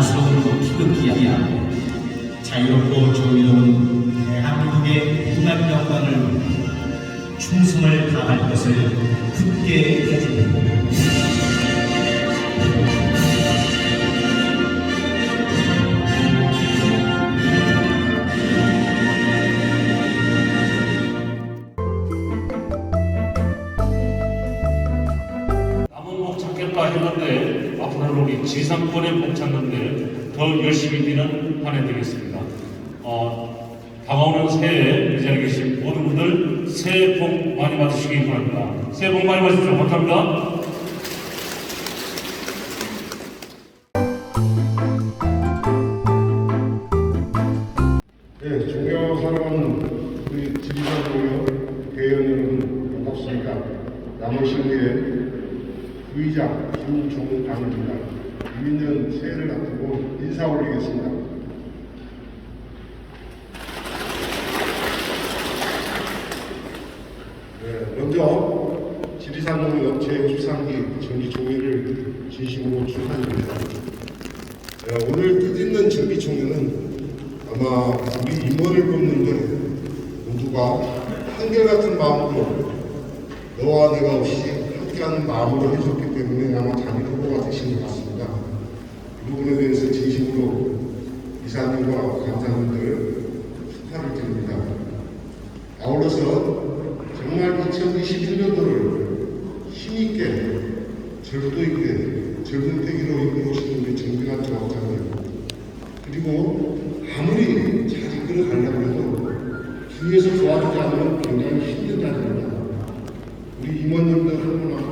자랑스러움도 기급기야 자유롭고 정의로운 대한민국의 무한 영광을 충성을 다할 것을 굳게 다짐합니다. 우리 지상권의 복 찾는데 더 열심히 뛰는 한 해 되겠습니다. 어, 다가오는 새해에 이 자리에 계신 모든 분들 새해 복 많이 받으시기 바랍니다. 새해 복 많이 받으십시오. 감사합니다. 네, 반갑습니다. 남원시의회 부의장 김종강입니다. 유민년 새해를 앞두고 인사 올리겠습니다. 네, 먼저 지리산 농협 제53기 정기 총회를 진심으로 축하드립니다. 네, 오늘 뜻있는 정기 총회는 아마 우리 임원을 뽑는 데 모두가 한결같은 마음으로 너와 내가 없이 함께하는 마음으로 해줬기 때문에 아마 자기 후보가 되신 것 같습니다. 이 부분에 대해서 진심으로 이사님과 간사님들 축하를 드립니다. 아울러서 정말 2021년도를 힘있게 절도 있게 패기로 이끌어오시는 우리 정빈한 조합장님 그리고 아무리 잘 이끌어 가려고 해도 주위에서 도와주지 않으면 굉장히 힘들다는 겁니다. 우리 임원님들 한 분하고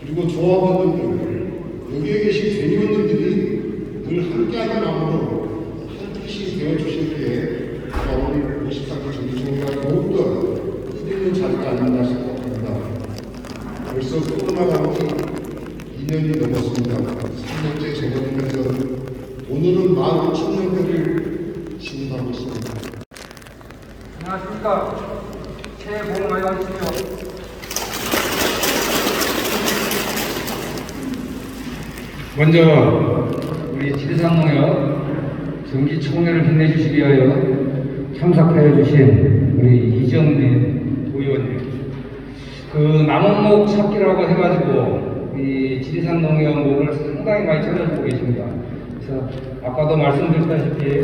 그리고 조합원님들 여기에 계신 대의원님들이 늘 함께하는 마음으로 한 뜻이 되어주시기에 오늘 54기 정기총회가 더욱더 뜻있는 자리가 아닌가 생각합니다. 벌써 코로나가 2년이 넘었습니다. 3년째 재건이면서 오늘은 15,000명대를 진입하고 있습니다. 안녕하십니까. 새해 복 많이 받으십시오. 먼저 우리 지리산농협 정기총회를 힘내주시기 위하여 참석하여 주신 우리 이정민 의원님 그 남원목 찾기라고 해가지고 이 지리산농협 목을 상당히 많이 찾아보고 계십니다. 그래서 아까도 말씀드렸다시피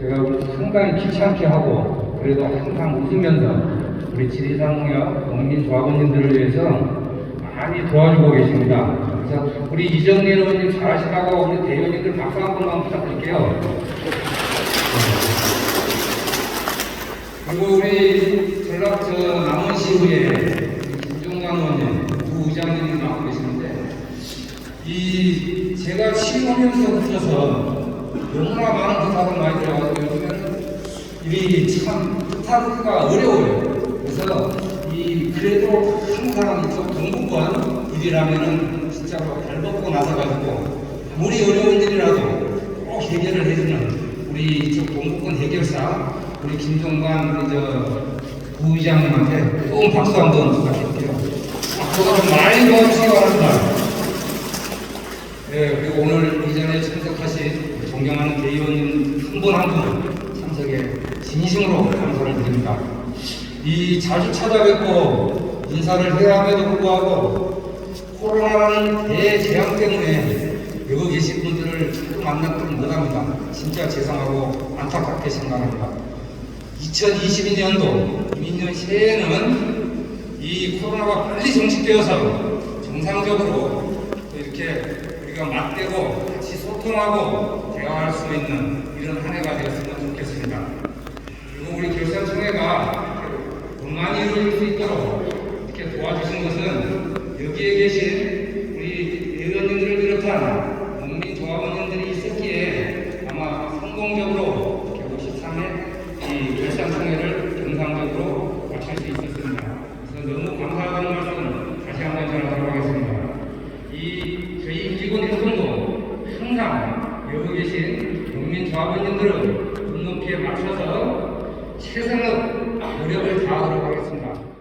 제가 상당히 귀찮게 하고 그래도 항상 웃으면서 우리 지리산농협 농민조합원님들을 위해서 많이 도와주고 계십니다. 그래서 우리 이정민 의원님 잘하시다고 우리 대의원님들 박수 한 번만 부탁드릴게요. 그리고 우리 전략 저 남원시의회 김종관 의원님, 부의장님이 나오고 계시는데 이 제가 시험하면서부터서 너무나 많은 부탁을 많이 들어가지고 요즘에는 일이 참 부탁하기가 어려워요. 그래서 이 그래도 항상 이쪽 동북권 일이라면은 진짜로 발벗고 나서가지고 아무리 어려운 일이라도 꼭 해결을 해주는 우리 이쪽 동북권 해결사 우리 김종관 우리 저 부의장님한테 또 박수 한번 부탁드릴게요. 앞으로 좀 많이 도와주시기 바랍니다. 네, 그리고 오늘 이전에 참석하신 존경하는 대의원님 한 분 한 분 참석에 진심으로 감사를 드립니다. 이 자주 찾아뵙고 인사를 해야 함에도 불구하고 코로나라는 대재앙 때문에 여기 계신 분들을 자꾸 만나지 못합니다. 진짜 죄송하고 안타깝게 생각합니다. 2022년도 민년 새해에는 이 코로나가 빨리 정식되어서 정상적으로 또 이렇게 우리가 맞대고 같이 소통하고 대화할 수 있는 이런 한 해가 되었으면 좋겠습니다. 그리고 우리 결산총회가 원만히 이루어질 수 있도록 이렇게 도와주신 것은 여기에 계신 우리 의원님들을 비롯한 국민 조합원님들이 있었기에 아마 성공적으로 이렇게 53회 이 결산총회를 정상적으로 마칠 수 있었습니다. 그래서 너무 감사하다는 말씀 다시 한번 전하도록 하겠습니다. 이 저희 기본 일정도 항상 여기 계신 국민 맞춰서 최선의 노력을 다하도록 하겠습니다.